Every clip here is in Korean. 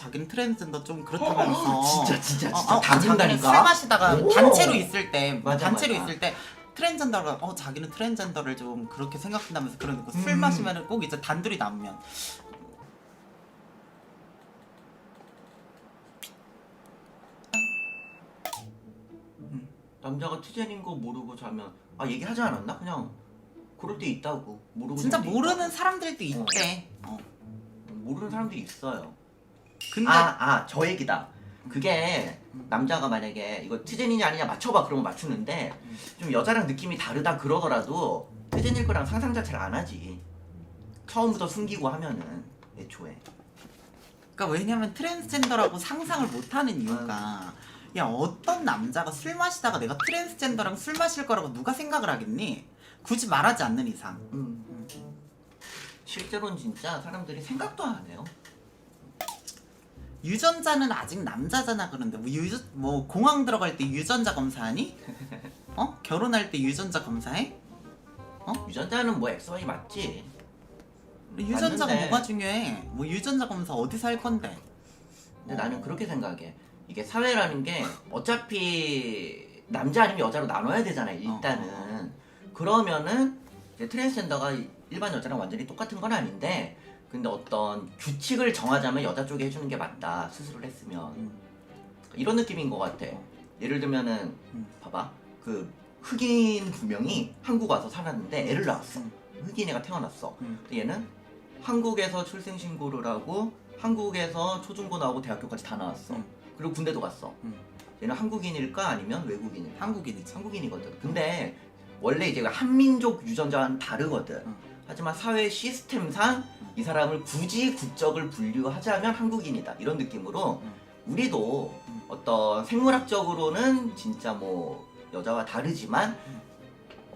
자기는 트랜스젠더 좀 그렇다면서 진짜 진짜 어, 진짜 어, 다 자기는 준다니까. 술 마시다가 오. 단체로 있을 때 맞아, 단체로 맞아. 있을 때 트랜스젠더가 어 자기는 트랜스젠더를 좀 그렇게 생각한다면서 그러는 거. 술 음. 마시면은 꼭 이제 단둘이 남으면 남자가 트젠인 거 모르고 자면 아 얘기하지 않았나? 그냥 그럴 때 있다고 모르고 진짜 잘 때 모르는 있다고. 사람들도 있대. 어. 모르는 사람들이 있어요. 근데 아 아 저 얘기다. 그게 남자가 만약에 이거 트젠이냐 아니냐 맞춰봐 그러면 맞추는데 좀 여자랑 느낌이 다르다 그러더라도 트젠일 거랑 상상 자체를 안 하지. 처음부터 숨기고 하면은 애초에. 그러니까 왜냐면 트랜스젠더라고 상상을 못하는 이유가 야 어떤 남자가 술 마시다가 내가 트랜스젠더랑 술 마실 거라고 누가 생각을 하겠니? 굳이 말하지 않는 이상. 음. 실제로는 진짜 사람들이 생각도 안 해요. 유전자는 아직 남자잖아 그런데 뭐, 유, 뭐 공항 들어갈 때 유전자 검사하니? 어? 결혼할 때 유전자 검사해? 유전자는 뭐 XY 맞지? 유전자가 맞는데. 뭐가 중요해? 뭐 유전자 검사 어디서 할 건데? 근데 나는 그렇게 생각해. 이게 사회라는 게 어차피 남자 아니면 여자로 나눠야 되잖아요. 일단은 그러면은 이제 트랜스젠더가 일반 여자랑 완전히 똑같은 건 아닌데 근데 어떤 규칙을 정하자면 여자 쪽에 해주는 게 맞다. 수술을 했으면 음. 이런 느낌인 것 같아. 예를 들면은 음. 봐봐 그 흑인 두 명이 한국 와서 살았는데 애를 낳았어. 음. 흑인 애가 태어났어. 음. 근데 얘는 한국에서 출생 신고를 하고 한국에서 초중고 나오고 대학교까지 다 나왔어. 음. 그리고 군대도 갔어. 음. 얘는 한국인일까 아니면 외국인일까? 한국인이지. 한국인이거든. 근데 원래 이제 한민족 유전자와는 다르거든. 음. 하지만 사회 시스템상 이 사람을 굳이 국적을 분류하자면 한국인이다. 이런 느낌으로 음. 우리도 음. 어떤 생물학적으로는 진짜 뭐 여자와 다르지만 음.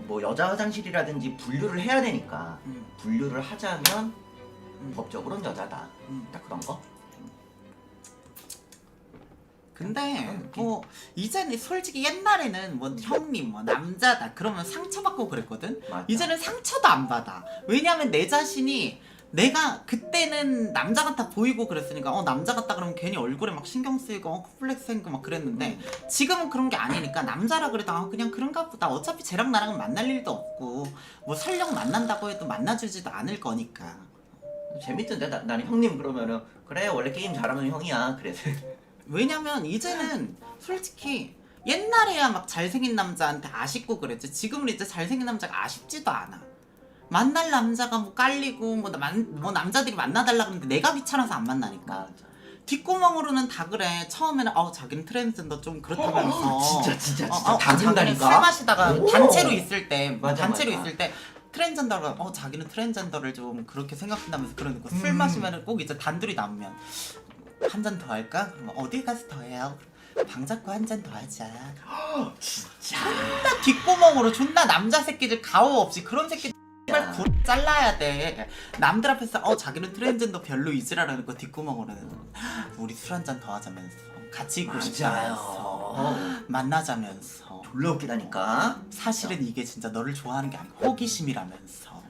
뭐 여자 화장실이라든지 분류를 해야 되니까 음. 분류를 하자면 음. 법적으로는 여자다. 음. 딱 그런 거. 근데 느낌? 뭐 이제는 솔직히 옛날에는 뭐 형님 뭐 남자다 그러면 상처받고 그랬거든. 맞아. 이제는 상처도 안 받아. 왜냐면 내 자신이 내가 그때는 남자 같아 보이고 그랬으니까 어 남자 같다 그러면 괜히 얼굴에 막 신경 쓰이고 어, 콤플렉스 생기고 막 그랬는데 지금은 그런 게 아니니까 남자라 그래도 아 그냥 그런가 보다 어차피 쟤랑 나랑은 만날 일도 없고 뭐 설령 만난다고 해도 만나주지도 않을 거니까 재밌던데 나, 나는 형님 그러면은 그래 원래 게임 잘하면 형이야 그래서 왜냐면 이제는 솔직히 옛날에야 막 잘생긴 남자한테 아쉽고 그랬지 지금은 이제 잘생긴 남자가 아쉽지도 않아 만날 남자가 뭐 깔리고 뭐, 남, 뭐 남자들이 만나달라 그러는데 내가 귀찮아서 안 만나니까. 뒷구멍으로는 다 그래 처음에는 어 자기는 트랜스젠더 좀 그렇다면서 진짜 진짜 어, 진짜 어, 다 자기는 준다니까. 술 마시다가 오. 단체로 있을 때 맞아, 단체로 맞아. 있을 때 트랜스젠더가 어 자기는 트랜스젠더를 좀 그렇게 생각한다면서 그러는 거. 술 음. 마시면은 꼭 이제 단둘이 남으면 한 잔 더 할까? 그럼 어디 가서 더 해요? 방 잡고 한잔 더 하자. 진짜. 존나 뒷구멍으로 존나 남자 새끼들 가오 없이 그런 새끼 정말 구 잘라야 돼. 남들 앞에서 어 자기는 트랜스젠더 별로 이지라는 거 뒷구멍으로는 우리 술 한 잔 더 하자면서 같이 있고 싶자면서 맞아요. 만나자면서 졸라 웃기다니까. 사실은 이게 진짜 너를 좋아하는 게 아니고 호기심이라면서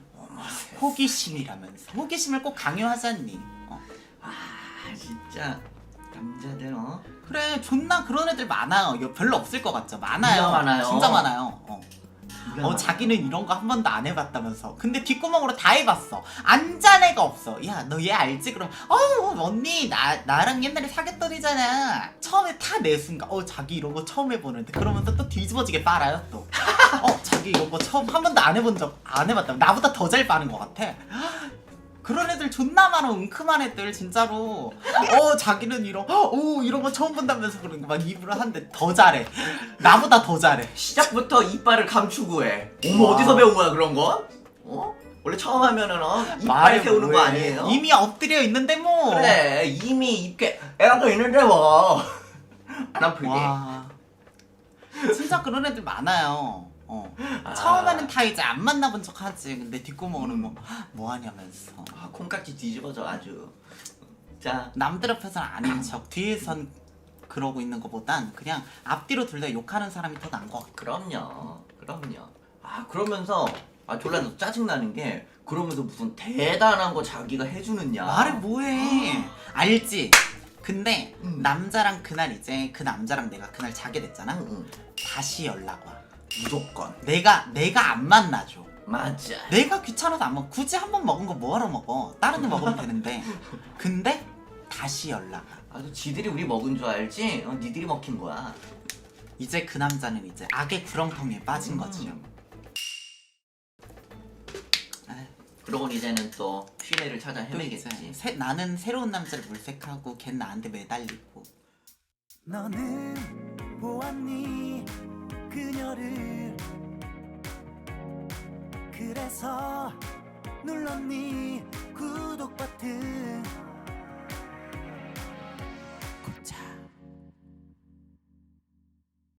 호기심이라면서 호기심을 꼭 강요하잖니 어. 아 진짜 남자들 어. 그래 존나 그런 애들 많아요. 이거 별로 없을 것 같죠? 많아요. 진짜 많아요. 진짜 많아요. 어. 어. 자기는 이런 거 한 번도 안 해봤다면서. 근데 뒷구멍으로 다 해봤어. 안잔 애가 없어. 야 너 얘 알지? 그럼 어 언니 나 나랑 옛날에 사귀었던 애잖아. 처음에 다 내 순간 어 자기 이런 거 처음 해보는데. 그러면서 또 뒤집어지게 빨아요 또. 어 자기 이런 거 처음 한 번도 안 해본 적 안 해봤다 나보다 더 잘 빠는 것 같아 그런 애들 존나 많아 은큼한 애들 진짜로 어 자기는 이런 오 이런 거 처음 본다면서 그런 거 막 입으로 하는데 더 잘해 나보다 더 잘해 시작부터 이빨을 감추고 해. 어머 와. 어디서 배운 거야 그런 거? 어? 원래 처음 하면은 어 이빨 말을 세우는 거 뭐해. 아니에요? 이미 엎드려 있는데 뭐. 그래 이미 입게 애가 또 있는데 뭐. 안 아프게. 와. 진짜 그런 애들 많아요. 어. 아. 처음에는 다 이제 안 만나본 척 하지. 근데 뒷구멍으로 뭐, 뭐 하냐면서. 아, 콩깍지 뒤집어져 아주. 자 남들 앞에서는 아닌 척, 뒤에선 그러고 있는 것보단 그냥 앞뒤로 둘다 욕하는 사람이 더 나은 것 같아. 그럼요. 그럼요. 아 그러면서 아 졸라 너 짜증 나는 게 그러면서 무슨 대단한 거 자기가 해주느냐. 말을 뭐해. 알지? 근데 음. 남자랑 그날 이제 그 남자랑 내가 그날 자게 됐잖아. 응, 응. 다시 연락 와. 무조건 내가 내가 안 만나줘. 맞아. 내가 귀찮아서 안 먹어. 굳이 한 번 먹은 거 뭐하러 먹어? 다른 데 먹으면 되는데. 근데 다시 연락 와. 아주 지들이 우리 먹은 줄 알지? 어, 니들이 먹힌 거야. 이제 그 남자는 이제 악의 구렁텅이에 빠진 거지. 음. 그러고 이제는 또 쉬내를 찾아 또 이제 헤매겠지. 새- 나는 새로운 남자를 물색하고 걘 나한테 매달리고. 너는 보았니 그녀를 그래서 눌렀니? 구독 버튼